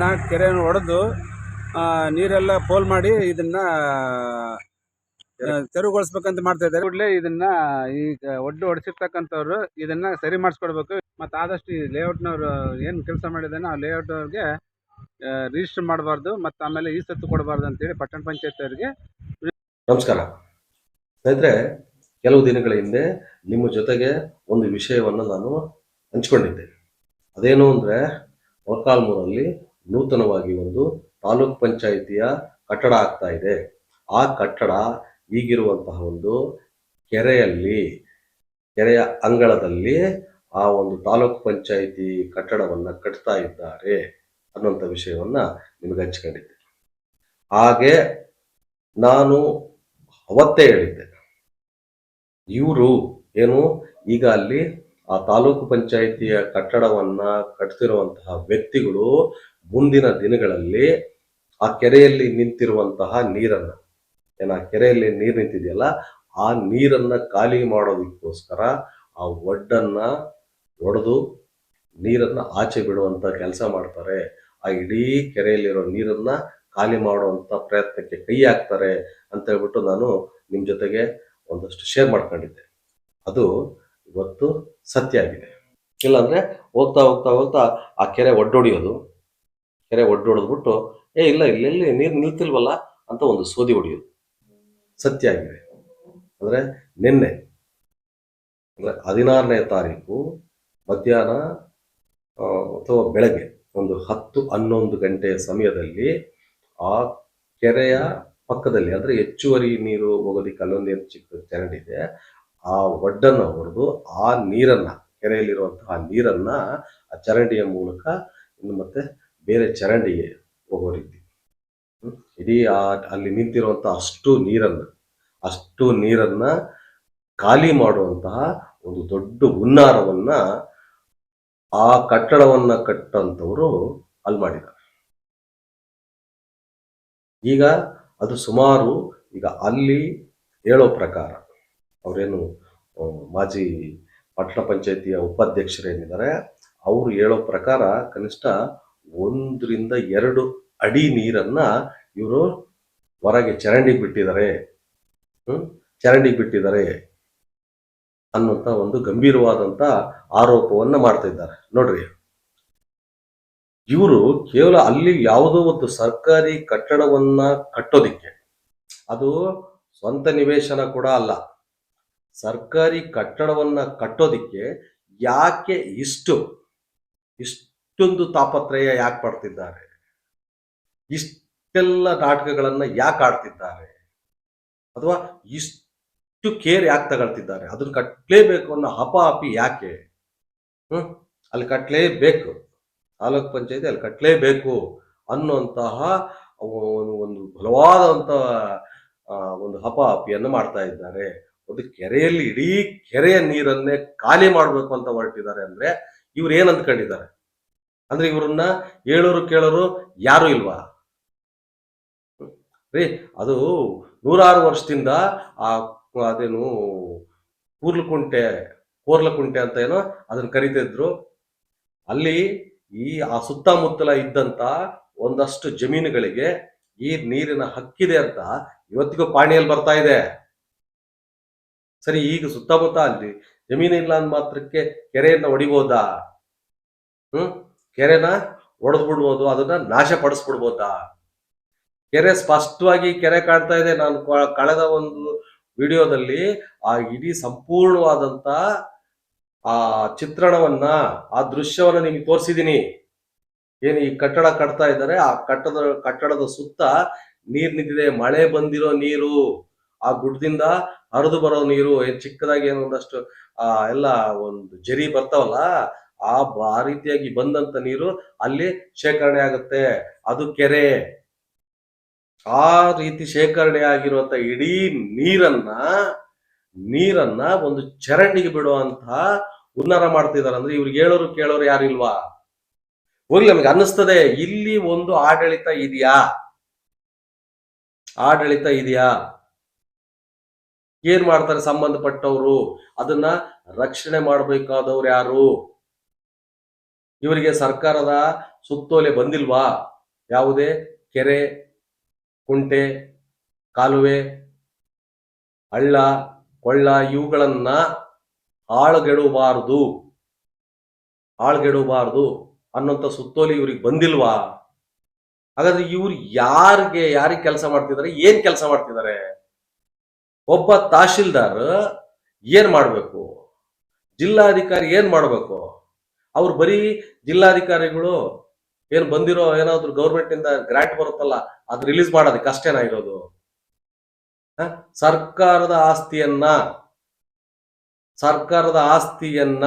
ಇರ್ತಕ್ಕಂಥ ಕೆರೆ ಒಡೆದು ನೀರೆಲ್ಲ ಪೋಲ್ ಮಾಡಿ ಇದನ್ನ ತೆರವುಗೊಳಿಸ್ಬೇಕಂತ ಮಾಡ್ತಾ ಇದ್ದಾರೆ. ಕೂಡಲೇ ಇದನ್ನ ಈಗ ಒಡ್ಡು ಹೊಡೆಸಿರ್ತಕ್ಕಂಥವ್ರು ಇದನ್ನ ಸರಿ ಮಾಡಿಸ್ಕೊಡ್ಬೇಕು. ಮತ್ತು ಆದಷ್ಟು ಈ ಲೇಔಟ್ನವ್ರು ಏನು ಕೆಲಸ ಮಾಡಿದಾನೆ ಆ ಲೇಔಟ್ ಅವ್ರಿಗೆ ರಿಜಿಸ್ಟರ್ ಮಾಡಬಾರ್ದು, ಮತ್ತು ಆಮೇಲೆ ಈ ಸತ್ತು ಕೊಡಬಾರ್ದು ಅಂತೇಳಿ ಪಟ್ಟಣ ಪಂಚಾಯತ್ ಅವರಿಗೆ ನಮಸ್ಕಾರ. ಸ್ನೇಹಿತರೆ, ಕೆಲವು ದಿನಗಳ ಹಿಂದೆ ನಿಮ್ಮ ಜೊತೆಗೆ ಒಂದು ವಿಷಯವನ್ನು ನಾನು ಹಂಚ್ಕೊಂಡಿದ್ದೆ. ಅದೇನು ಅಂದರೆ, ಮೊಳಕಾಲ್ಮೂರಲ್ಲಿ ನೂತನವಾಗಿ ಒಂದು ತಾಲೂಕ್ ಪಂಚಾಯಿತಿಯ ಕಟ್ಟಡ ಆಗ್ತಾ ಇದೆ. ಆ ಕಟ್ಟಡ ಈಗಿರುವಂತಹ ಒಂದು ಕೆರೆಯಲ್ಲಿ, ಕೆರೆಯ ಅಂಗಳದಲ್ಲಿ ಆ ಒಂದು ತಾಲೂಕ್ ಪಂಚಾಯಿತಿ ಕಟ್ಟಡವನ್ನು ಕಟ್ತಾ ಇದ್ದಾರೆ ಅನ್ನುವಂಥ ವಿಷಯವನ್ನ ನಿಮಗೆ ಹಂಚ್ಕೊಂಡಿದ್ದೆ. ಹಾಗೆ ನಾನು ಅವತ್ತೇ ಹೇಳಿದ್ದೆ. ಇವರು ಏನು ಈಗ ಅಲ್ಲಿ ಆ ತಾಲೂಕು ಪಂಚಾಯಿತಿಯ ಕಟ್ಟಡವನ್ನ ಕಟ್ತಿರುವಂತಹ ವ್ಯಕ್ತಿಗಳು ಮುಂದಿನ ದಿನಗಳಲ್ಲಿ ಆ ಕೆರೆಯಲ್ಲಿ ನಿಂತಿರುವಂತಹ ನೀರನ್ನ. ಏನ ಕೆರೆಯಲ್ಲಿ ನೀರು ನಿಂತಿದೆಯಲ್ಲ, ಆ ನೀರನ್ನ ಖಾಲಿ ಮಾಡೋದಕ್ಕೋಸ್ಕರ ಆ ಒಡ್ಡನ್ನ ಒಡೆದು ನೀರನ್ನ ಆಚೆ ಬಿಡುವಂತ ಕೆಲಸ ಮಾಡ್ತಾರೆ. ಆ ಇಡೀ ಕೆರೆಯಲ್ಲಿರೋ ನೀರನ್ನ ಖಾಲಿ ಮಾಡುವಂತ ಪ್ರಯತ್ನಕ್ಕೆ ಕೈ ಹಾಕ್ತಾರೆ ಅಂತ ಹೇಳ್ಬಿಟ್ಟು ನಾನು ನಿಮ್ಮ ಜೊತೆಗೆ ಒಂದಷ್ಟು ಶೇರ್ ಮಾಡ್ಕೊಂಡಿದ್ದೆ. ಅದು ಇವತ್ತು ಸತ್ಯ ಆಗಿದೆ. ಇಲ್ಲಾಂದ್ರೆ ಹೋಗ್ತಾ ಹೋಗ್ತಾ ಹೋಗ್ತಾ ಆ ಕೆರೆ ಒಡ್ಡೊಡಿಯೋದು ಕೆರೆ ಒಡ್ಡೊಡೆದ್ಬಿಟ್ಟು ಏ, ಇಲ್ಲ ಇಲ್ಲೆಲ್ಲಿ ನೀರು ನಿಲ್ತಿಲ್ವಲ್ಲ? ಅಂತ ಒಂದು ಸೋದಿ ಹೊಡೆಯೋದು. ಸತ್ಯ ಆಗಿದೆ. ಅಂದರೆ ನಿನ್ನೆ, ಅಂದರೆ ಹದಿನಾರನೇ ತಾರೀಕು ಮಧ್ಯಾಹ್ನ ಅಥವಾ ಬೆಳಗ್ಗೆ ಒಂದು ಹತ್ತು ಹನ್ನೊಂದು ಗಂಟೆಯ ಸಮಯದಲ್ಲಿ ಆ ಕೆರೆಯ ಪಕ್ಕದಲ್ಲಿ, ಅಂದರೆ ಹೆಚ್ಚುವರಿ ನೀರು ಹೋಗೋದಕ್ಕೆ ಅಲ್ಲೊಂದೇನು ಚಿಕ್ಕ ಚರಂಡಿದೆ ಆ ಒಡ್ಡನ್ನು ಹೊಡೆದು ಆ ನೀರನ್ನ, ಕೆರೆಯಲ್ಲಿರುವಂತಹ ನೀರನ್ನ ಆ ಚರಂಡಿಯ ಮೂಲಕ ಇನ್ನು ಮತ್ತೆ ಬೇರೆ ಚರಂಡಿಗೆ ಹೋಗೋ ರೀತಿ? ಇಡೀ ಆ ಅಲ್ಲಿ ನಿಂತಿರುವಂತಹ ಅಷ್ಟು ನೀರನ್ನ ಅಷ್ಟು ನೀರನ್ನ ಖಾಲಿ ಮಾಡುವಂತಹ ಒಂದು ದೊಡ್ಡ ಹುನ್ನಾರವನ್ನ ಆ ಕಟ್ಟಡವನ್ನ ಕಟ್ಟಂತವರು ಅಲ್ಲಿ ಮಾಡಿದ್ದಾರೆ ಈಗ ಅದು ಸುಮಾರು ಈಗ ಅಲ್ಲಿ ಹೇಳೋ ಪ್ರಕಾರ ಅವರೇನು ಮಾಜಿ ಪಟ್ಟಣ ಪಂಚಾಯತಿಯ ಉಪಾಧ್ಯಕ್ಷರೇನಿದ್ದಾರೆ, ಅವರು ಹೇಳೋ ಪ್ರಕಾರ ಕನಿಷ್ಠ ಒಂದರಿಂದ ಎರಡು ಅಡಿ ನೀರನ್ನ ಇವರು ಹೊರಗೆ ಚರಂಡಿಗೆ ಬಿಟ್ಟಿದ್ದಾರೆ. ಹ್ಮ್? ಚರಂಡಿಗೆ ಬಿಟ್ಟಿದ್ದಾರೆ ಅನ್ನುವಂತ ಒಂದು ಗಂಭೀರವಾದಂತ ಆರೋಪವನ್ನ ಮಾಡ್ತಾ ಇದ್ದಾರೆ ನೋಡ್ರಿ. ಇವರು ಕೇವಲ ಅಲ್ಲಿ ಯಾವುದೋ ಒಂದು ಸರ್ಕಾರಿ ಕಟ್ಟಡವನ್ನ ಕಟ್ಟೋದಿಕ್ಕೆ. ಅದು ಸ್ವಂತ ನಿವೇಶನ ಕೂಡ ಅಲ್ಲ. ಸರ್ಕಾರಿ ಕಟ್ಟಡವನ್ನ ಕಟ್ಟೋದಿಕ್ಕೆ ಯಾಕೆ ಇಷ್ಟು ಇಷ್ಟು ಇಷ್ಟೊಂದು ತಾಪತ್ರಯ ಯಾಕೆ ಪಡ್ತಿದ್ದಾರೆ? ಇಷ್ಟೆಲ್ಲ ನಾಟಕಗಳನ್ನ ಯಾಕೆ ಆಡ್ತಿದ್ದಾರೆ? ಅಥವಾ ಇಷ್ಟು ಕೇರ್ ಯಾಕೆ ತಗೊಳ್ತಿದ್ದಾರೆ? ಅದನ್ನ ಕಟ್ಟಲೇಬೇಕು ಅನ್ನೋ ಹಪಾಹಪಿ ಯಾಕೆ? ಹ್ಮ್? ಅಲ್ಲಿ ಕಟ್ಟಲೇಬೇಕು ತಾಲೂಕ್ ಪಂಚಾಯತಿ ಅಲ್ಲಿ ಕಟ್ಟಲೇಬೇಕು ಅನ್ನುವಂತಹ ಒಂದು ಒಂದು ಬಲವಾದಂತ ಹಪಿಯನ್ನು ಒಂದು ಹಪಾಹಪಿಯನ್ನು ಮಾಡ್ತಾ ಇದ್ದಾರೆ. ಒಂದು ಕೆರೆಯಲ್ಲಿ ಇಡೀ ಕೆರೆಯ ನೀರನ್ನೇ ಖಾಲಿ ಮಾಡಬೇಕು ಅಂತ ಹೊರಟಿದ್ದಾರೆ ಅಂದ್ರೆ ಇವ್ರು ಏನ್ ಅಂದ್ಕೊಂಡಿದ್ದಾರೆ? ಅಂದ್ರೆ ಇವರನ್ನ ಹೇಳೋರು ಕೇಳೋರು ಯಾರು ಇಲ್ವಾ? ರೀ, ಅದು ನೂರಾರು ವರ್ಷದಿಂದ ಆ ಅದೇನು ಕೂರ್ಲಕುಂಟೆ, ಕೋರ್ಲಕುಂಟೆ ಅಂತ ಏನೋ ಅದನ್ನ ಕರಿತಿದ್ರು ಅಲ್ಲಿ ಈ ಆ ಸುತ್ತಮುತ್ತಲ ಇದ್ದಂತ ಒಂದಷ್ಟು ಜಮೀನುಗಳಿಗೆ ಈ ನೀರಿನ ಹಕ್ಕಿದೆ ಅಂತ ಇವತ್ತಿಗೂ ಪಾಣಿಯಲ್ಲಿ ಬರ್ತಾ ಇದೆ. ಸರಿ, ಈಗ ಸುತ್ತಮುತ್ತ ಅಲ್ಲಿ ಜಮೀನು ಇಲ್ಲ ಅಂದ ಮಾತ್ರಕ್ಕೆ ಕೆರೆಯನ್ನ ಹೊಡಿಬೋದಾ ಹ್ಮ್? ಕೆರೆನ ಒಡೆದು ಬಿಡ್ಬೋದು ಅದನ್ನ ನಾಶ ಪಡಿಸ್ಬಿಡ್ಬೋದಾ ಕೆರೆ ಸ್ಪಷ್ಟವಾಗಿ ಕೆರೆ ಕಾಣ್ತಾ ಇದೆ. ನಾನು ಕಳೆದ ಒಂದು ವಿಡಿಯೋದಲ್ಲಿ ಆ ಇಡೀ ಸಂಪೂರ್ಣವಾದಂತ ಆ ಚಿತ್ರಣವನ್ನ, ಆ ದೃಶ್ಯವನ್ನ ನಿಮ್ಗೆ ತೋರಿಸಿದೀನಿ ಏನು ಈ ಕಟ್ಟಡ ಕಟ್ತಾ ಇದ್ದಾರೆ, ಆ ಕಟ್ಟದ, ಕಟ್ಟಡದ ಸುತ್ತ ನೀರ್ ನಿಂತಿದೆ. ಮಳೆ ಬಂದಿರೋ ನೀರು, ಆ ಗುಡ್ಡದಿಂದ ಹರಿದು ಬರೋ ನೀರು, ಏನ್ ಚಿಕ್ಕದಾಗಿ ಏನೊಂದಷ್ಟು ಆ, ಎಲ್ಲ ಒಂದು ಜರಿ ಬರ್ತಾವಲ್ಲ ಆ ಆ ರೀತಿಯಾಗಿ ಬಂದಂತ ನೀರು ಅಲ್ಲಿ ಶೇಖರಣೆ ಆಗುತ್ತೆ. ಅದು ಕೆರೆ. ಆ ರೀತಿ ಶೇಖರಣೆ ಆಗಿರುವಂತ ಇಡೀ ನೀರನ್ನ ನೀರನ್ನ ಒಂದು ಚರಂಡಿಗೆ ಬಿಡುವಂತಹ ಉನ್ನಾರ ಮಾಡ್ತಿದಾರೆ ಅಂದ್ರೆ ಇವ್ರಿಗೆ ಹೇಳೋರು ಕೇಳೋರು ಯಾರಿಲ್ವಾ ಹೋಗ್ಲಿ ನಮಗೆ ಅನ್ನಿಸ್ತದೆ, ಇಲ್ಲಿ ಒಂದು ಆಡಳಿತ ಇದೆಯಾ? ಆಡಳಿತ ಇದೆಯಾ? ಏನ್ ಮಾಡ್ತಾರೆ ಸಂಬಂಧಪಟ್ಟವರು? ಅದನ್ನ ರಕ್ಷಣೆ ಮಾಡಬೇಕಾದವ್ರು ಯಾರು? ಇವರಿಗೆ ಸರ್ಕಾರದ ಸುತ್ತೋಲೆ ಬಂದಿಲ್ವಾ? ಯಾವುದೇ ಕೆರೆ, ಕುಂಟೆ, ಕಾಲುವೆ, ಹಳ್ಳ, ಕೊಳ್ಳ, ಇವುಗಳನ್ನ ಆಳ್ಗೆಡಬಾರದು. ಆಳ್ಗೆಡಬಾರದು ಅನ್ನೋಂಥ ಸುತ್ತೋಲೆ ಇವ್ರಿಗೆ ಬಂದಿಲ್ವಾ? ಹಾಗಾದ್ರೆ ಇವ್ರು ಯಾರಿಗೆ ಯಾರಿಗೆ ಕೆಲಸ ಮಾಡ್ತಿದ್ದಾರೆ, ಏನ್ ಕೆಲಸ ಮಾಡ್ತಿದ್ದಾರೆ? ಒಬ್ಬ ತಹಶೀಲ್ದಾರ್ ಏನ್ ಮಾಡ್ಬೇಕು? ಜಿಲ್ಲಾಧಿಕಾರಿ ಏನ್ ಮಾಡ್ಬೇಕು? ಅವ್ರು ಬರೀ ಜಿಲ್ಲಾಧಿಕಾರಿಗಳು ಏನ್ ಬಂದಿರೋ ಏನಾದ್ರು ಗೌರ್ಮೆಂಟ್ ಇಂದ ಗ್ರಾಂಟ್ ಬರುತ್ತಲ್ಲ, ಅದ್ ರಿಲೀಸ್ ಮಾಡೋದಕ್ಕೆ ಅಷ್ಟೇನ ಇರೋದು? ಸರ್ಕಾರದ ಆಸ್ತಿಯನ್ನ ಸರ್ಕಾರದ ಆಸ್ತಿಯನ್ನ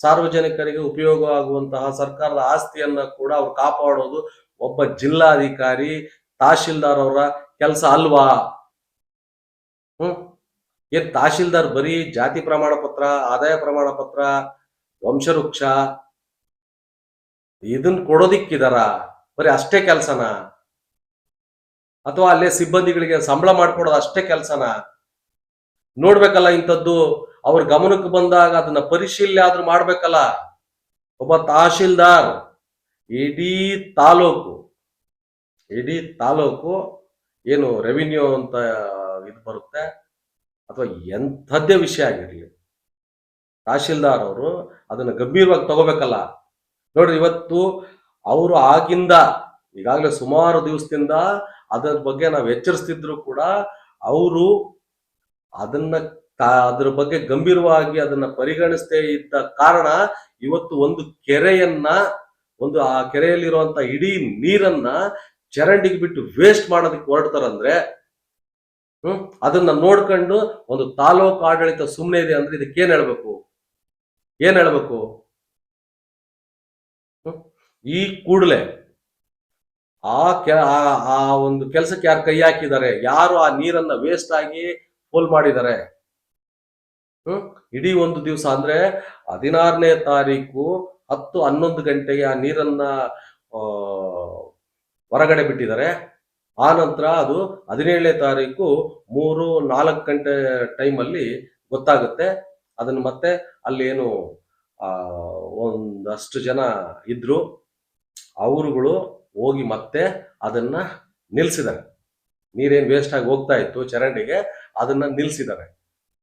ಸಾರ್ವಜನಿಕರಿಗೆ ಉಪಯೋಗ ಆಗುವಂತಹ ಸರ್ಕಾರದ ಆಸ್ತಿಯನ್ನ ಕೂಡ ಅವ್ರು ಕಾಪಾಡೋದು ಒಬ್ಬ ಜಿಲ್ಲಾಧಿಕಾರಿ, ತಹಶೀಲ್ದಾರ್ ಅವರ ಕೆಲಸ ಅಲ್ವಾ? ಹ್ಮ್? ಏನ್ ತಹಶೀಲ್ದಾರ್ ಬರೀ ಜಾತಿ ಪ್ರಮಾಣ ಪತ್ರ ಆದಾಯ ಪ್ರಮಾಣ ಪತ್ರ ವಂಶವೃಕ್ಷ. ಇದನ್ನ ಕೊಡೋದಿಕ್ಕಿದಾರ, ಬರೀ ಅಷ್ಟೇ ಕೆಲಸನ? ಅಥವಾ ಅಲ್ಲೇ ಸಿಬ್ಬಂದಿಗಳಿಗೆ ಸಂಬಳ ಮಾಡ್ಕೊಡೋದು ಅಷ್ಟೇ ಕೆಲಸನ? ನೋಡ್ಬೇಕಲ್ಲ ಇಂಥದ್ದು, ಅವ್ರ ಗಮನಕ್ಕೆ ಬಂದಾಗ ಅದನ್ನ ಪರಿಶೀಲನೆ ಆದ್ರೂ ಮಾಡ್ಬೇಕಲ್ಲ? ಒಬ್ಬ ತಹಶೀಲ್ದಾರ್, ಇಡೀ ತಾಲೂಕು ಇಡೀ ತಾಲೂಕು ಏನು ರೆವಿನ್ಯೂ ಅಂತ ಇದು ಬರುತ್ತೆ? ಅಥವಾ ಎಂಥದ್ದೇ ವಿಷಯ ಆಗಿರಲಿ, ತಹಶೀಲ್ದಾರ್ ಅವರು ಅದನ್ನ ಗಂಭೀರವಾಗಿ ತಗೋಬೇಕಲ್ಲ. ನೋಡ್ರಿ ಇವತ್ತು ಅವರು ಆಗಿಂದ ಈಗಾಗಲೇ ಸುಮಾರು ದಿವಸದಿಂದ ಅದರ ಬಗ್ಗೆ ನಾವು ಎಚ್ಚರಿಸ್ತಿದ್ರು ಕೂಡ ಅವರು ಅದನ್ನ ಅದ್ರ ಬಗ್ಗೆ ಗಂಭೀರವಾಗಿ ಅದನ್ನ ಪರಿಗಣಿಸದೇ ಇದ್ದ ಕಾರಣ ಇವತ್ತು ಒಂದು ಕೆರೆಯನ್ನ, ಒಂದು ಆ ಕೆರೆಯಲ್ಲಿರುವಂತ ಇಡೀ ನೀರನ್ನ ಚರಂಡಿಗೆ ಬಿಟ್ಟು ವೇಸ್ಟ್ ಮಾಡೋದಕ್ಕೆ ಹೊರಡ್ತಾರಂದ್ರೆ, ಹ್ಮ್, ಅದನ್ನ ನೋಡ್ಕೊಂಡು ಒಂದು ತಾಲೂಕು ಆಡಳಿತ ಸುಮ್ಮನೆ ಇದೆ ಅಂದ್ರೆ ಇದಕ್ಕೆ ಏನ್ ಹೇಳ್ಬೇಕು? ಏನ್ ಹೇಳ್ಬೇಕು? ಈ ಕೂಡಲೇ ಆ ಕೆ, ಆ- ಒಂದು ಕೆಲಸಕ್ಕೆ ಯಾರು ಕೈ ಹಾಕಿದ್ದಾರೆ, ಯಾರು ಆ ನೀರನ್ನ ವೇಸ್ಟ್ ಆಗಿ ಪೋಲ್ ಮಾಡಿದ್ದಾರೆ? ಹ್ಮ್. ಇಡೀ ಒಂದು ದಿವಸ ಅಂದ್ರೆ ಹದಿನಾರನೇ ತಾರೀಕು ಹತ್ತು ಹನ್ನೊಂದು ಗಂಟೆಗೆ ಆ ನೀರನ್ನ ಹೊರಗಡೆ ಬಿಟ್ಟಿದ್ದಾರೆ. ಆ ನಂತರ ಅದು ಹದಿನೇಳನೇ ತಾರೀಕು ಮೂರು ನಾಲ್ಕು ಗಂಟೆ ಟೈಮಲ್ಲಿ ಗೊತ್ತಾಗುತ್ತೆ. ಅದನ್ನ ಮತ್ತೆ ಅಲ್ಲಿ ಆ, ಒಂದಷ್ಟು ಜನ ಇದ್ರು, ಅವರುಗಳು ಹೋಗಿ ಮತ್ತೆ ಅದನ್ನ ನಿಲ್ಸಿದ್ದಾರೆ. ನೀರೇನ್ ವೇಸ್ಟ್ ಆಗಿ ಹೋಗ್ತಾ ಇತ್ತು ಚರಂಡಿಗೆ, ಅದನ್ನ ನಿಲ್ಸಿದ್ದಾರೆ.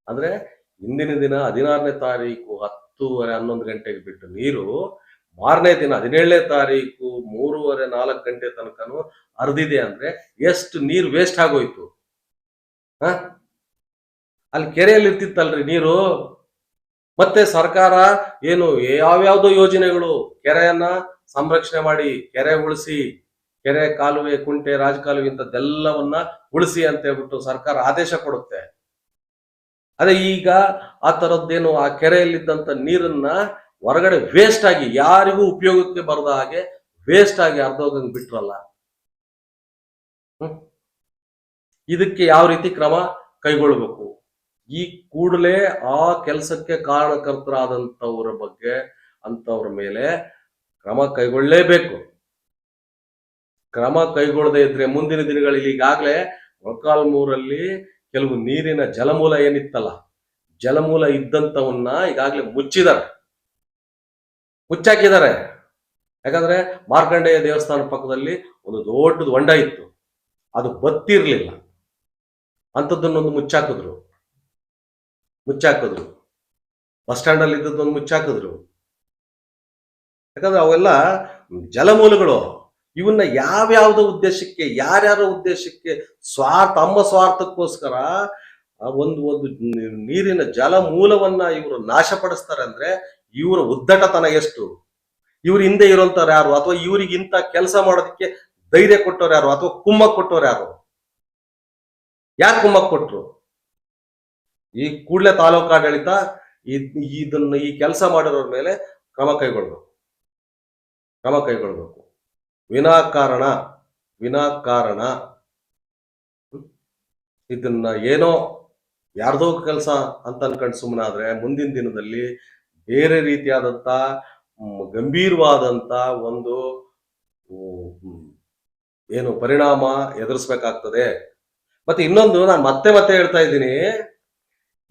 ಅಂದ್ರೆ ಹಿಂದಿನ ದಿನ ಹದಿನಾರನೇ ತಾರೀಕು ಹತ್ತೂವರೆ ಹನ್ನೊಂದು ಗಂಟೆಗೆ ಬಿಟ್ಟು ನೀರು, ಮಾರನೇ ದಿನ ಹದಿನೇಳನೇ ತಾರೀಕು ಮೂರುವರೆ ನಾಲ್ಕು ಗಂಟೆ ತನಕನು ಹರಿದಿದೆ ಅಂದ್ರೆ ಎಷ್ಟು ನೀರು ವೇಸ್ಟ್ ಆಗೋಯ್ತು. ಹ? ಅಲ್ಲಿ ಕೆರೆಯಲ್ಲಿ ಇರ್ತಿತ್ತಲ್ರಿ ನೀರು. ಮತ್ತೆ ಸರ್ಕಾರ ಏನು ಯಾವ್ಯಾವ್ದೋ ಯೋಜನೆಗಳು ಕೆರೆಯನ್ನ ಸಂರಕ್ಷಣೆ ಮಾಡಿ, ಕೆರೆ ಉಳಿಸಿ, ಕೆರೆ ಕಾಲುವೆ, ಕುಂಟೆ ರಾಜಕಾಲುವೆ ಇಂಥದ್ದೆಲ್ಲವನ್ನ ಉಳಿಸಿ ಅಂತ ಹೇಳ್ಬಿಟ್ಟು ಸರ್ಕಾರ ಆದೇಶ ಕೊಡುತ್ತೆ. ಅದೇ ಈಗ ಆ ತರದ್ದೇನು ಆ ಕೆರೆಯಲ್ಲಿದ್ದಂತ ನೀರನ್ನ ಹೊರಗಡೆ ವೇಸ್ಟ್ ಆಗಿ ಯಾರಿಗೂ ಉಪಯೋಗಕ್ಕೆ ಬರದ ಹಾಗೆ ವೇಸ್ಟ್ ಆಗಿ ಅರ್ಧೋಗಂಗ್ ಬಿಟ್ರಲ್ಲ. ಇದಕ್ಕೆ ಯಾವ ರೀತಿ ಕ್ರಮ ಕೈಗೊಳ್ಳಬೇಕು ಈ ಕೂಡಲೇ ಆ ಕೆಲಸಕ್ಕೆ ಕಾರಣಕರ್ತರಾದಂಥವ್ರ ಬಗ್ಗೆ ಅಂಥವ್ರ ಮೇಲೆ ಕ್ರಮ ಕೈಗೊಳ್ಳಲೇಬೇಕು. ಕ್ರಮ ಕೈಗೊಳ್ಳದೆ ಇದ್ರೆ ಮುಂದಿನ ದಿನಗಳಲ್ಲಿ ಈಗಾಗಲೇ ಮೊಳಕಾಲ್ಮೂರಲ್ಲಿ ಕೆಲವು ನೀರಿನ ಜಲಮೂಲ ಏನಿತ್ತಲ್ಲ, ಜಲಮೂಲ ಇದ್ದಂತವನ್ನ ಈಗಾಗಲೇ ಮುಚ್ಚಿದ್ದಾರೆ. ಮುಚ್ಚಾಕಿದ್ದಾರೆ. ಯಾಕಂದ್ರೆ ಮಾರ್ಕಂಡೇಯ ದೇವಸ್ಥಾನ ಪಕ್ಕದಲ್ಲಿ ಒಂದು ದೊಡ್ಡದು ಹೊಂಡ ಇತ್ತು. ಅದು ಬತ್ತಿರ್ಲಿಲ್ಲ. ಅಂಥದ್ದನ್ನೊಂದು ಮುಚ್ಚಾಕಿದ್ರು. ಮುಚ್ಚಾಕಿದ್ರು. ಬಸ್ ಸ್ಟ್ಯಾಂಡಲ್ಲಿ ಇದ್ದದ್ದೊಂದು ಮುಚ್ಚಾಕಿದ್ರು. ಯಾಕಂದ್ರೆ ಅವೆಲ್ಲ ಜಲಮೂಲಗಳು. ಇವನ್ನ ಯಾವ್ಯಾವ್ದು ಉದ್ದೇಶಕ್ಕೆ, ಯಾರ್ಯಾರ ಉದ್ದೇಶಕ್ಕೆ ಸ್ವಾರ್ಥ, ತಮ್ಮ ಸ್ವಾರ್ಥಕ್ಕೋಸ್ಕರ ಒಂದು ಒಂದು ನೀರಿನ ಜಲಮೂಲವನ್ನ ಇವರು ನಾಶಪಡಿಸ್ತಾರೆ ಅಂದ್ರೆ ಇವರ ಉದ್ದಟತನ ಎಷ್ಟು? ಇವ್ರ ಹಿಂದೆ ಇರೋಂಥವ್ರು ಯಾರು? ಅಥವಾ ಇವರಿಗಿಂತ ಕೆಲಸ ಮಾಡೋದಕ್ಕೆ ಧೈರ್ಯ ಕೊಟ್ಟವ್ರು ಯಾರು? ಅಥವಾ ಕುಮ್ಮಕ್ ಕೊಟ್ಟವ್ರು ಯಾರು ಯಾಕೆ ಕುಮ್ಮಕ್ ಕೊಟ್ರು ಈ ಕೂಡಲೇ ತಾಲೂಕಾಡಳಿತ ಇದನ್ನ ಈ ಕೆಲಸ ಮಾಡಿರೋರ ಮೇಲೆ ಕ್ರಮ ಕೈಗೊಳ್ಬೇಕು. ಕ್ರಮ ಕೈಗೊಳ್ಬೇಕು. ವಿನಾಕಾರಣ ವಿನಾಕಾರಣ? ಇದನ್ನ ಏನೋ ಯಾರ್ದೋ ಕೆಲಸ ಅಂತ ಅನ್ಕೊಂಡು ಸುಮ್ಮನಾದ್ರೆ ಮುಂದಿನ ದಿನದಲ್ಲಿ ಬೇರೆ ರೀತಿಯಾದಂತ ಗಂಭೀರವಾದಂತ ಒಂದು ಏನು ಪರಿಣಾಮ ಎದುರಿಸ್ಬೇಕಾಗ್ತದೆ. ಮತ್ತೆ ಇನ್ನೊಂದು ನಾನು ಮತ್ತೆ ಮತ್ತೆ ಹೇಳ್ತಾ ಇದ್ದೀನಿ.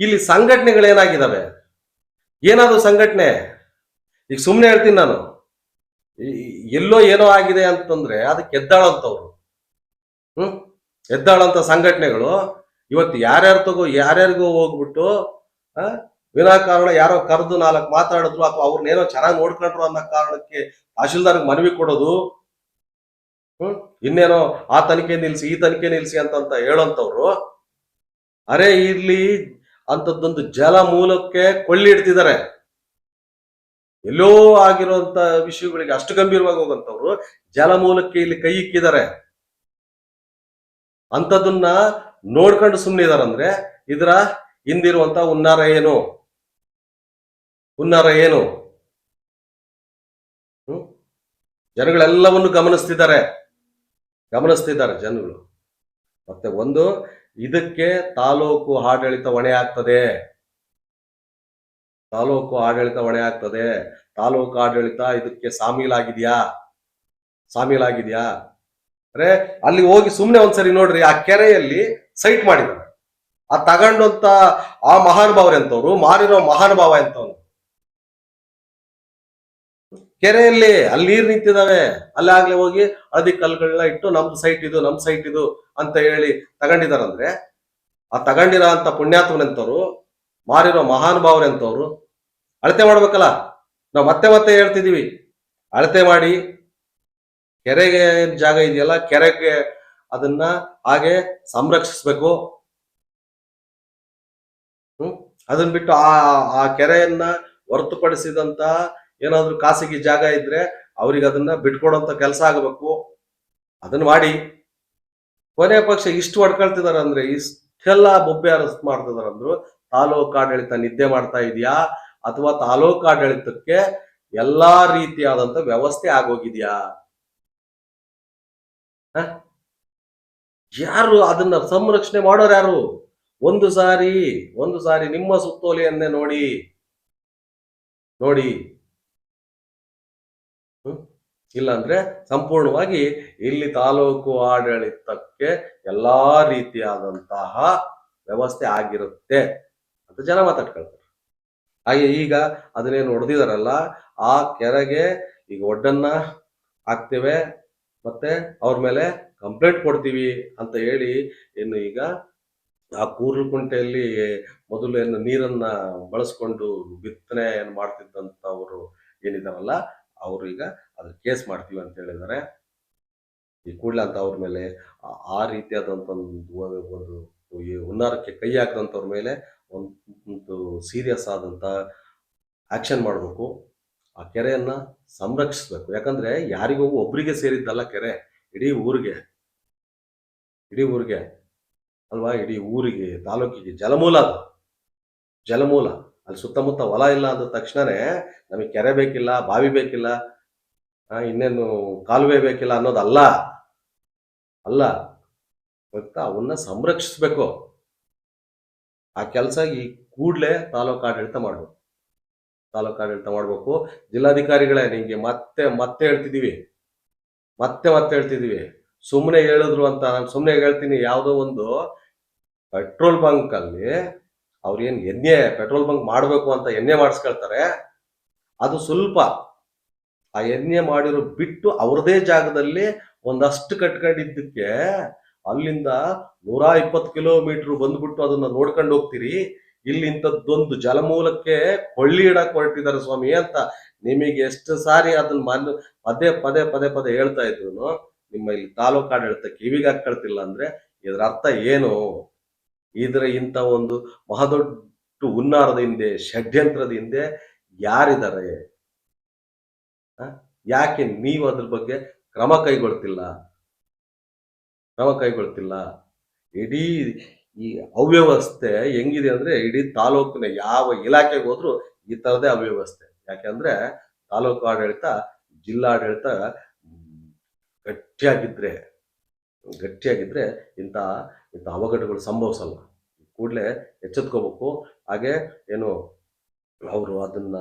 ಇಲ್ಲಿ ಸಂಘಟನೆಗಳೇನಾಗಿದ್ದಾವೆ ಏನಾದ್ರು ಸಂಘಟನೆ? ಈಗ ಸುಮ್ಮನೆ ಹೇಳ್ತೀನಿ ನಾನು. ಎಲ್ಲೋ ಏನೋ ಆಗಿದೆ ಅಂತಂದ್ರೆ ಅದಕ್ಕೆ ಎದ್ದಾಳಂತವ್ರು ಹ್ಮ್? ಎದ್ದಾಳಂತ ಸಂಘಟನೆಗಳು. ಇವತ್ತು ಯಾರ್ಯಾರು ತಗೋ ಯಾರ್ಯಾರಿಗೋ ಹೋಗ್ಬಿಟ್ಟು ಆ, ವಿನಾಕಾರಣ ಯಾರೋ ಕರೆದು ನಾಲ್ಕು ಮಾತಾಡಿದ್ರು ಅಥವಾ ಅವ್ರನ್ನೇನೋ ಚೆನ್ನಾಗಿ ನೋಡ್ಕೊಂಡ್ರು ಅನ್ನೋ ಕಾರಣಕ್ಕೆ ತಹಶೀಲ್ದಾರ್ಗೆ ಮನವಿ ಕೊಡೋದು. ಹ್ಮ್? ಇನ್ನೇನೋ ಆ ತನಿಖೆ ನಿಲ್ಸಿ ಈ ತನಿಖೆ ನಿಲ್ಸಿ ಅಂತ ಹೇಳೋಂಥವ್ರು. ಅರೆ ಇಲ್ಲಿ ಅಂತದ್ದೊಂದು ಜಲ ಮೂಲಕ್ಕೆ ಕೊಳ್ಳಿ ಇಡ್ತಿದ್ದಾರೆ ಎಲ್ಲೋ ಆಗಿರುವಂತ ವಿಷಯಗಳಿಗೆ ಅಷ್ಟು ಗಂಭೀರವಾಗಿ ಹೋಗುವಂಥವ್ರು ಜಲ ಮೂಲಕ್ಕೆ ಇಲ್ಲಿ ಕೈ ಇಕ್ಕಿದ್ದಾರೆ. ಅಂಥದನ್ನ ನೋಡ್ಕೊಂಡು ಸುಮ್ಮನಿದಾರಂದ್ರೆ ಇದರ ಹಿಂದಿರುವಂತ ಹುನ್ನಾರ ಏನು? ಹುನ್ನಾರ ಏನು? ಹ್ಮ್? ಜನಗಳೆಲ್ಲವನ್ನು ಗಮನಿಸ್ತಿದ್ದಾರೆ. ಗಮನಿಸ್ತಿದ್ದಾರೆ ಜನಗಳು. ಮತ್ತೆ ಒಂದು ಇದಕ್ಕೆ ತಾಲೂಕು ಆಡಳಿತ ಹೊಣೆ ಆಗ್ತದೆ. ತಾಲೂಕು ಆಡಳಿತ ಹೊಣೆ ಆಗ್ತದೆ. ತಾಲೂಕು ಆಡಳಿತ ಇದಕ್ಕೆ ಸಾಮೀಲಾಗಿದ್ಯಾ? ಸಾಮೀಲಾಗಿದ್ಯಾ? ಅಂದ್ರೆ ಅಲ್ಲಿ ಹೋಗಿ ಸುಮ್ಮನೆ ಒಂದ್ಸರಿ ನೋಡ್ರಿ, ಆ ಕೆರೆಯಲ್ಲಿ ಸೈಟ್ ಮಾಡಿದ್ರು ಆ ತಗೊಂಡಂತ ಆ ಮಹಾನುಭಾವ ಎಂತವ್ರು? ಮಾರಿರೋ ಮಹಾನುಭಾವ ಎಂತವ್ನು ಕೆರೆಯಲ್ಲಿ, ಅಲ್ಲಿ ನೀರ್ ನಿಂತಿದಾವೆ. ಅಲ್ಲಿ ಆಗ್ಲೇ ಹೋಗಿ ಅದಿ ಕಲ್ಗಳನ್ನ ಇಟ್ಟು ನಮ್ದು ಸೈಟ್ ಇದು ನಮ್ ಸೈಟ್ ಇದು. ಅಂತ ಹೇಳಿ ತಗೊಂಡಿದಾರಂದ್ರೆ ಆ ತಗೊಂಡಿರೋ ಅಂತ ಪುಣ್ಯಾತ್ಮನೆಂತವ್ರು ಮಾರಿರೋ ಮಹಾನುಭಾವರೆಂತವ್ರು ಅಳತೆ ಮಾಡ್ಬೇಕಲ್ಲ, ನಾವು ಮತ್ತೆ ಮತ್ತೆ ಹೇಳ್ತಿದೀವಿ ಅಳತೆ ಮಾಡಿ, ಕೆರೆಗೆ ಜಾಗ ಇದೆಯಲ್ಲ, ಕೆರೆಗೆ ಅದನ್ನ ಹಾಗೆ ಸಂರಕ್ಷಿಸ್ಬೇಕು. ಅದನ್ನ ಬಿಟ್ಟು ಆ ಆ ಕೆರೆಯನ್ನ ಹೊರತುಪಡಿಸಿದಂತ ಏನಾದ್ರೂ ಖಾಸಗಿ ಜಾಗ ಇದ್ರೆ ಅವ್ರಿಗೆ ಅದನ್ನ ಬಿಟ್ಕೊಡೋಂತ ಕೆಲಸ ಆಗಬೇಕು. ಅದನ್ನ ಮಾಡಿ. ಕೊನೆ ಪಕ್ಷ ಇಷ್ಟು ಹೊಡ್ಕೊಳ್ತಿದಾರ ಅಂದ್ರೆ ಇಷ್ಟೆಲ್ಲ ಬೊಬ್ಬೆ ಅರಸ್ ಮಾಡ್ತಿದಾರಂದ್ರು, ತಾಲೂಕು ಆಡಳಿತ ನಿದ್ದೆ ಮಾಡ್ತಾ ಇದೆಯಾ? ಅಥವಾ ತಾಲೂಕು ಆಡಳಿತಕ್ಕೆ ಎಲ್ಲಾ ರೀತಿಯಾದಂತ ವ್ಯವಸ್ಥೆ ಆಗೋಗಿದ್ಯಾ? ಯಾರು ಅದನ್ನ ಸಂರಕ್ಷಣೆ ಮಾಡೋರು ಯಾರು? ಒಂದು ಸಾರಿ ಒಂದು ಸಾರಿ ನಿಮ್ಮ ಸುತ್ತೋಲೆಯನ್ನೇ ನೋಡಿ. ನೋಡಿ. ಇಲ್ಲಾಂದ್ರೆ ಸಂಪೂರ್ಣವಾಗಿ ಇಲ್ಲಿ ತಾಲೂಕು ಆಡಳಿತಕ್ಕೆ ಎಲ್ಲಾ ರೀತಿಯಾದಂತಹ ವ್ಯವಸ್ಥೆ ಆಗಿರುತ್ತೆ ಅಂತ ಜನ ಮಾತಾಡ್ಕೊಳ್ತಾರೆ. ಹಾಗೆ ಈಗ ಅದನ್ನೇನು ಹೊಡೆದಿದಾರಲ್ಲ, ಆ ಕೆರೆಗೆ ಈಗ ಒಡ್ಡನ್ನ ಹಾಕ್ತೇವೆ, ಮತ್ತೆ ಅವ್ರ ಮೇಲೆ ಕಂಪ್ಲೇಂಟ್ ಕೊಡ್ತೀವಿ ಅಂತ ಹೇಳಿ ಏನು ಈಗ ಆ ಕೂರ್ಲಕುಂಟೆಯಲ್ಲಿ ಮೊದಲು ಏನು ನೀರನ್ನ ಬಳಸ್ಕೊಂಡು ಬಿತ್ತನೆ ಏನು ಮಾಡ್ತಿದ್ದಂಥವ್ರು ಏನಿದಾರಲ್ಲ, ಅವರು ಈಗ ಅದ್ರ ಕೇಸ್ ಮಾಡ್ತೀವಿ ಅಂತ ಹೇಳಿದ್ದಾರೆ. ಈ ಅವ್ರ ಮೇಲೆ ಆ- ರೀತಿಯಾದಂಥ ಒಂದು ಒಂದು ಈ ಹುನ್ನಾರಕ್ಕೆ ಕೈ ಹಾಕಿದಂಥವ್ರ ಮೇಲೆ ಒಂದು ಸೀರಿಯಸ್ ಆದಂತ ಆಕ್ಷನ್ ಮಾಡಬೇಕು. ಆ ಕೆರೆಯನ್ನ ಸಂರಕ್ಷಿಸ್ಬೇಕು. ಯಾಕಂದ್ರೆ ಯಾರಿಗೂ ಒಬ್ರಿಗೆ ಸೇರಿದ್ದಲ್ಲ ಕೆರೆ. ಇಡೀ ಊರಿಗೆ. ಇಡೀ ಊರಿಗೆ ಅಲ್ವಾ? ಇಡೀ ಊರಿಗೆ, ತಾಲೂಕಿಗೆ ಜಲಮೂಲ ಅದು. ಜಲಮೂಲ. ಅಲ್ಲಿ ಸುತ್ತಮುತ್ತ ಹೊಲ ಇಲ್ಲ ಅಂದ ತಕ್ಷಣನೇ ನಮಗೆ ಕೆರೆ ಬೇಕಿಲ್ಲ, ಬಾವಿ ಬೇಕಿಲ್ಲ ಇನ್ನೇನು ಕಾಲುವೆ ಬೇಕಿಲ್ಲ ಅನ್ನೋದಲ್ಲ ಅಲ್ಲ. ಮತ್ತು ಅವನ್ನ ಸಂರಕ್ಷಿಸ್ಬೇಕು. ಆ ಕೆಲಸ ಈ ಕೂಡ್ಲೆ ತಾಲೂಕು ಆಡಳಿತ ಮಾಡಬೇಕು. ತಾಲೂಕು ಆಡಳಿತ ಮಾಡ್ಬೇಕು. ಜಿಲ್ಲಾಧಿಕಾರಿಗಳೇ ನಿಮಗೆ ಮತ್ತೆ ಮತ್ತೆ ಹೇಳ್ತಿದೀವಿ ಮತ್ತೆ ಮತ್ತೆ ಹೇಳ್ತಿದೀವಿ ಸುಮ್ಮನೆ ಹೇಳಿದ್ರು ಅಂತ ನಾನು ಸುಮ್ಮನೆ ಹೇಳ್ತೀನಿ. ಯಾವುದೋ ಒಂದು ಪೆಟ್ರೋಲ್ ಬಂಕ್ ಅಲ್ಲಿ ಅವ್ರೇನ್ ಎಣ್ಣೆ, ಪೆಟ್ರೋಲ್ ಬಂಕ್ ಮಾಡಬೇಕು ಅಂತ ಎಣ್ಣೆ ಮಾಡಿಸ್ಕೊಳ್ತಾರೆ. ಅದು ಸ್ವಲ್ಪ ಆ ಎಣ್ಣೆ ಮಾಡಿರೋ ಬಿಟ್ಟು ಅವ್ರದೇ ಜಾಗದಲ್ಲಿ ಒಂದಷ್ಟು ಕಟ್ಕೊಂಡಿದ್ದಕ್ಕೆ ಅಲ್ಲಿಂದ ನೂರ ಇಪ್ಪತ್ತು ಕಿಲೋಮೀಟರ್ ಬಂದ್ಬಿಟ್ಟು ಅದನ್ನ ನೋಡ್ಕೊಂಡು ಹೋಗ್ತೀರಿ ಇಲ್ಲಿ ಇಂಥದ್ದೊಂದು ಜಲಮೂಲಕ್ಕೆ ಕೊಳ್ಳಿ ಇಡಕ್ ಹೊರಟಿದ್ದಾರೆ ಸ್ವಾಮಿ ಅಂತ ನಿಮಗೆ ಎಷ್ಟು ಸಾರಿ ಅದನ್ನ ಮನ್, ಪದೇ ಪದೇ ಪದೇ ಪದೇ ಹೇಳ್ತಾ ಇದ್ರು ನಿಮ್ಮ ಇಲ್ಲಿ ತಾಲೂಕು ಆಡಳಿತ ಕಿವಿಗೆ ಹಾಕೊಳ್ತಿಲ್ಲ ಅಂದ್ರೆ ಇದರ ಅರ್ಥ ಏನು ಇದರ ಇಂಥ ಒಂದು ಮಹದೊಡ್ಡ ಹುನ್ನಾರದ ಹಿಂದೆ, ಷಡ್ಯಂತ್ರದ ಹಿಂದೆ ಯಾರಿದ್ದಾರೆ? ಯಾಕೆ ನೀವು ಅದ್ರ ಬಗ್ಗೆ ಕ್ರಮ ಕೈಗೊಳ್ತಿಲ್ಲ? ಕ್ರಮ ಕೈಗೊಳ್ತಿಲ್ಲ. ಇಡೀ ಈ ಅವ್ಯವಸ್ಥೆ ಹೆಂಗಿದೆ ಅಂದ್ರೆ ಇಡೀ ತಾಲೂಕಿನ ಯಾವ ಇಲಾಖೆಗೆ ಹೋದ್ರು ಈ ತರದೇ ಅವ್ಯವಸ್ಥೆ. ಯಾಕೆಂದ್ರೆ ತಾಲೂಕು ಆಡಳಿತ, ಜಿಲ್ಲಾಡಳಿತ ಗಟ್ಟಿಯಾಗಿದ್ರೆ ಗಟ್ಟಿಯಾಗಿದ್ರೆ ಇಂಥ ಇಂಥ ಅವಘಡಗಳು ಸಂಭವಿಸಲ್ಲ. ಕೂಡಲೇ ಎಚ್ಚೆತ್ಕೋಬೇಕು. ಹಾಗೆ ಏನು, ಅವರು ಅದನ್ನ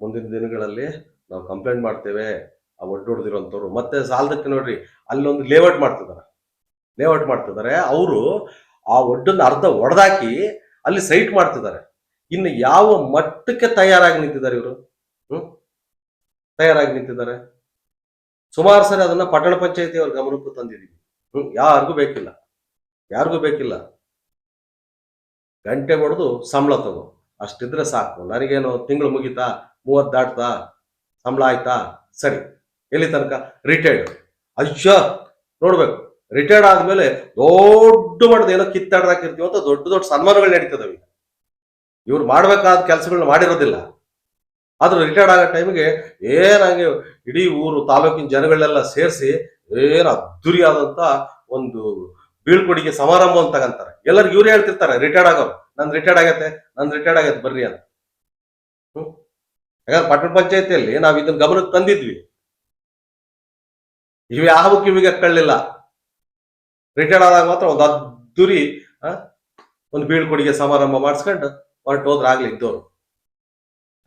ಮುಂದಿನ ದಿನಗಳಲ್ಲಿ ನಾವು ಕಂಪ್ಲೇಂಟ್ ಮಾಡ್ತೇವೆ, ಆ ಒಡ್ಡೊಡ್ದಿರೋಂಥವ್ರು. ಮತ್ತೆ ಸಾಲದಕ್ಕೆ ನೋಡ್ರಿ, ಅಲ್ಲೊಂದು ಲೇಔಟ್ ಮಾಡ್ತಿದ್ದಾರೆ. ಲೇಔಟ್ ಮಾಡ್ತಿದ್ದಾರೆ. ಅವರು ಆ ಒಡ್ಡನ್ನು ಅರ್ಧ ಒಡೆದಾಕಿ ಅಲ್ಲಿ ಸೈಟ್ ಮಾಡ್ತಿದ್ದಾರೆ. ಇನ್ನು ಯಾವ ಮಟ್ಟಕ್ಕೆ ತಯಾರಾಗಿ ನಿಂತಿದ್ದಾರೆ ಇವರು? ಹ್ಮ್? ತಯಾರಾಗಿ ನಿಂತಿದ್ದಾರೆ. ಸುಮಾರು ಸರಿ ಅದನ್ನ ಪಟ್ಟಣ ಪಂಚಾಯತಿ ಅವ್ರ ಗಮನಕ್ಕೂ ತಂದಿದ್ದೀವಿ ಹ್ಮ್? ಯಾರಿಗೂ ಬೇಕಿಲ್ಲ. ಯಾರಿಗೂ ಬೇಕಿಲ್ಲ. ಗಂಟೆ ಹೊಡೆದು ಸಂಬಳ ತಗೋ. ಅಷ್ಟಿದ್ರೆ ಸಾಕು. ನನಗೇನು ತಿಂಗಳು ಮುಗೀತಾ? ಮೂವತ್ತು ದಾಟ್ತಾ? ಸಂಬಳ ಆಯ್ತಾ? ಸರಿ. ಎಲ್ಲಿ ತನಕ? ರಿಟೈರ್ಡ್ ಅಯ್ಯೋ, ನೋಡ್ಬೇಕು. ರಿಟೈರ್ಡ್ ಆದ್ಮೇಲೆ ದೊಡ್ಡ ಮಟ್ಟದ ಏನೋ ಕಿತ್ತಾಡ್ದಾಕಿರ್ತೀವಿ ಅಂತ ದೊಡ್ಡ ದೊಡ್ಡ ಸನ್ಮಾನಗಳು ನಡೀತದವೆ ಇವ್ರು ಮಾಡ್ಬೇಕಾದ ಕೆಲಸಗಳನ್ನ ಮಾಡಿರೋದಿಲ್ಲ. ಆದ್ರೂ ರಿಟೈರ್ಡ್ ಆಗೋ ಟೈಮ್ಗೆ ಏನಾಗಿ ಇಡೀ ಊರು, ತಾಲೂಕಿನ ಜನಗಳನ್ನೆಲ್ಲ ಸೇರಿಸಿ ಏನ ಅದ್ದೂರಿಯಾದಂತ ಒಂದು ಬೀಳ್ಕೊಡುಗೆ ಸಮಾರಂಭ ಅಂತ ತಗಂತಾರೆ. ಎಲ್ಲರಿಗೂ ಇವ್ರು ಹೇಳ್ತಿರ್ತಾರೆ ರಿಟೈರ್ಡ್ ಆಗೋರು ನಂದು ರಿಟೈರ್ಡ್ ಆಗತ್ತೆ ನನ್ ರಿಟೈರ್ಡ್ ಆಗತ್ತೆ, ಬರ್ರಿ ಅಂತ. ಯಾಕಂದ್ರೆ ಪಟ್ಟಣ ಪಂಚಾಯತಿಯಲ್ಲಿ ನಾವು ಇದನ್ನ ಗಮನಕ್ಕೆ ತಂದಿದ್ವಿ. ಇವು ಯಾವ ಕಿವಿಗೆ ಕಳ್ಳಿಲ್ಲ ರಿಟೈರ್ಡ್ ಆದಾಗ ಮಾತ್ರ ಒಂದು ಅದ್ದೂರಿ ಒಂದು ಬೀಳ್ಕೊಡುಗೆ ಸಮಾರಂಭ ಮಾಡಿಸ್ಕೊಂಡು ಹೊರಟು ಹೋದ್ರೆ ಆಗ್ಲಿ ಇದ್ದವ್ರು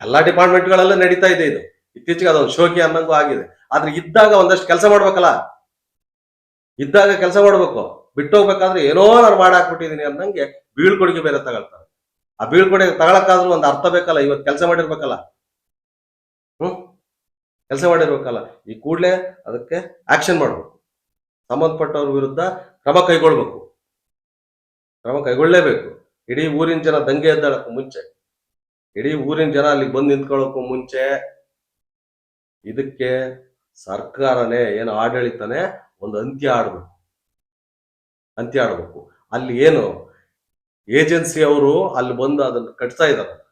ಎಲ್ಲಾ ಡಿಪಾರ್ಟ್ಮೆಂಟ್ಗಳೆಲ್ಲ ನಡೀತಾ ಇದೆ ಇದು. ಇತ್ತೀಚೆಗೆ ಅದೊಂದು ಶೋಕಿ ಅನ್ನಂಗೂ ಆಗಿದೆ. ಆದ್ರೆ ಇದ್ದಾಗ ಒಂದಷ್ಟು ಕೆಲಸ ಮಾಡ್ಬೇಕಲ್ಲ? ಇದ್ದಾಗ ಕೆಲಸ ಮಾಡ್ಬೇಕು. ಬಿಟ್ಟೋಗ್ಬೇಕಾದ್ರೆ ಏನೋ ನಾನು ಮಾಡಾಕ್ಬಿಟ್ಟಿದೀನಿ ಅನ್ನಂಗೆ ಬೀಳ್ಕೊಡುಗೆ ಬೇರೆ ತಗೊಳ್ತಾರೆ. ಆ ಬೀಳ್ಕೊಡುಗೆ ತಗೊಳಕ್ಕಾದ್ರೂ ಒಂದು ಅರ್ಥ ಬೇಕಲ್ಲ? ಇವತ್ತು ಕೆಲಸ ಮಾಡಿರ್ಬೇಕಲ್ಲ? ಹ್ಮ್? ಕೆಲಸ ಮಾಡಿರ್ಬೇಕಲ್ಲ. ಈ ಕೂಡಲೇ ಅದಕ್ಕೆ ಆಕ್ಷನ್ ಮಾಡಬೇಕು. ಸಂಬಂಧಪಟ್ಟವ್ರ ವಿರುದ್ಧ ಕ್ರಮ ಕೈಗೊಳ್ಬೇಕು. ಕ್ರಮ ಕೈಗೊಳ್ಳಲೇಬೇಕು ಇಡೀ ಊರಿನ ಜನ ದಂಗೆ ಎದ್ದಾಳಕ್ಕೂ ಮುಂಚೆ. ಇಡೀ ಊರಿನ ಜನ ಅಲ್ಲಿಗೆ ಬಂದು ನಿಂತ್ಕೊಳ್ಳೋಕ್ಕೂ ಮುಂಚೆ ಇದಕ್ಕೆ ಸರ್ಕಾರನೇ ಏನು ಆಡಳಿತನೇ ಒಂದು ಅಂತ್ಯ ಆಡ್ಬೇಕು. ಅಂತ್ಯ ಆಡ್ಬೇಕು. ಅಲ್ಲಿ ಏನು ಏಜೆನ್ಸಿ ಅವರು ಅಲ್ಲಿ ಬಂದು ಅದನ್ನು ಕಟ್ತಾ ಇದ್ದಾರೆ.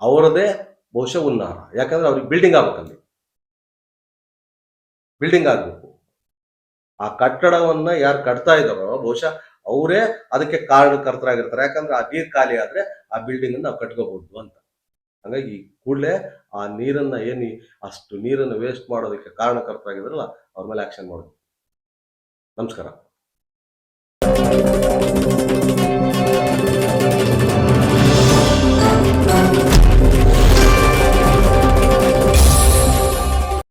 ಅವರದೇ ಬಹುಶಃ ಉನ್ನಾರ ಯಾಕಂದ್ರೆ ಅವ್ರಿಗೆ ಬಿಲ್ಡಿಂಗ್ ಆಗ್ಬೇಕಲ್ಲಿ. ಬಿಲ್ಡಿಂಗ್ ಆಗ್ಬೇಕು. ಆ ಕಟ್ಟಡವನ್ನ ಯಾರು ಕಟ್ತಾ ಇದ್ದಾರೋ, ಬಹುಶಃ ಅವರೇ ಅದಕ್ಕೆ ಕಾರಣಕರ್ತರಾಗಿರ್ತಾರೆ. ಯಾಕಂದ್ರೆ ಆ ನೀರು ಖಾಲಿ ಆದ್ರೆ ಆ ಬಿಲ್ಡಿಂಗ್ ನಾವು ಕಟ್ಕೋಬಹುದು ಅಂತ. ಹಾಗಾಗಿ ಕೂಡಲೇ ಆ ನೀರನ್ನ ಏನು ಅಷ್ಟು ನೀರನ್ನು ವೇಸ್ಟ್ ಮಾಡೋದಕ್ಕೆ ಕಾರಣಕರ್ತರಾಗಿದ್ರಲ್ಲ ಅವ್ರ ಮೇಲೆ ಆಕ್ಷನ್ ಮಾಡೋದು. ನಮಸ್ಕಾರ.